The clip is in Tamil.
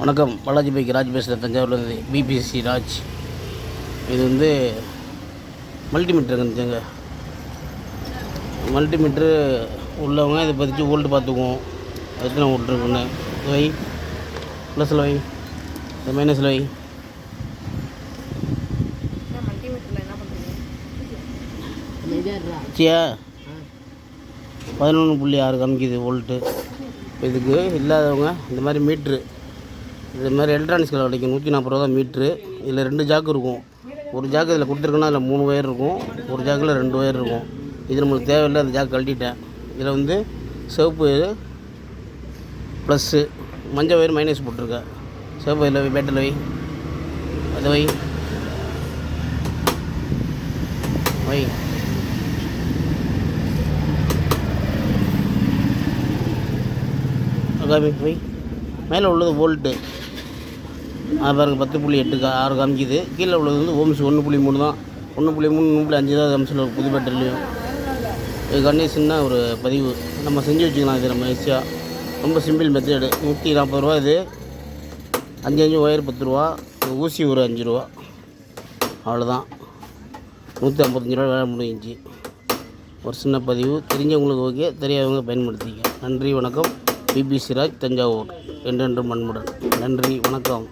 வணக்கம். பாலாஜி பைக் ராஜ் பேசுகிறேன் தஞ்சாவூர்லேருந்து பிபிசி ராஜ். இது வந்து மல்டிமீட்டர் இருந்துச்சுங்க மல்டிமீட்ரு உள்ளவங்க இதை பற்றி ஓல்டு பார்த்துக்குவோம். எத்தனை ஓல்ட் இருக்குன்னு வை. ப்ளஸில் வை. இந்த மைனஸில் வை. மல்டிமீட்டரில் சியா பதினொன்று புள்ளி ஆறு காமிக்குது வோல்ட்டு இதுக்கு இல்லாதவங்க இந்த மாதிரி மீட்ரு. இது மாதிரி எலக்ட்ரானிக்ஸில் கிடைக்கும் நூற்றி நாற்பது ரூபா தான் மீட்ரு இதில் ரெண்டு ஜாக்கு இருக்கும். ஒரு ஜாக்கு இதில் கொடுத்துருக்குன்னா அதில் மூணு ஒயர் இருக்கும். ஒரு ஜாக்கில் ரெண்டு ஒயர் இருக்கும். இது நம்மளுக்கு தேவையில்லை அந்த ஜாக்கு கழட்டிட்டேன். இதில் வந்து சிவப்பு ப்ளஸ்ஸு மஞ்சள் ஒயர் மைனஸ் போட்டிருக்கேன். சிவப்பு இதில் வை பேட்டில் வை. அது வை. வை. காமி வை. மேலே உள்ளது வோல்ட்டு அது பாருங்க பத்து புள்ளி எட்டு கா ஆறு காமிக்குது. கீழே உள்ளது வந்து ஓம்ஸ் ஒன்று புள்ளி மூணு தான். ஒன்று புள்ளி மூணு ஒன்று புள்ளி அஞ்சு தான் அம்சில் ஒரு புது பேட்டரிலையும் இது கண்டிஷன்னா ஒரு பதிவு. நம்ம செஞ்சு வச்சுக்கலாம் இது நம்ம ஈஸியாக ரொம்ப சிம்பிள் மெத்தேடு நூற்றி நாற்பது ரூபா இது. அஞ்சு அஞ்சு ஒயர் பத்து ரூபா. ஊசி ஒரு அஞ்சு ரூபா. அவ்வளோதான் நூற்றி ஐம்பத்தஞ்சு ரூபா வேலை முடிஞ்சு ஒரு சின்ன பதிவு. தெரிஞ்சவங்களுக்கு ஓகே தெரியாதவங்க பயன்படுத்திக்க. நன்றி வணக்கம். பிபி சிராஜ் தஞ்சாவூர். என்றென்றும் மண்முடன் நன்றி வணக்கம்.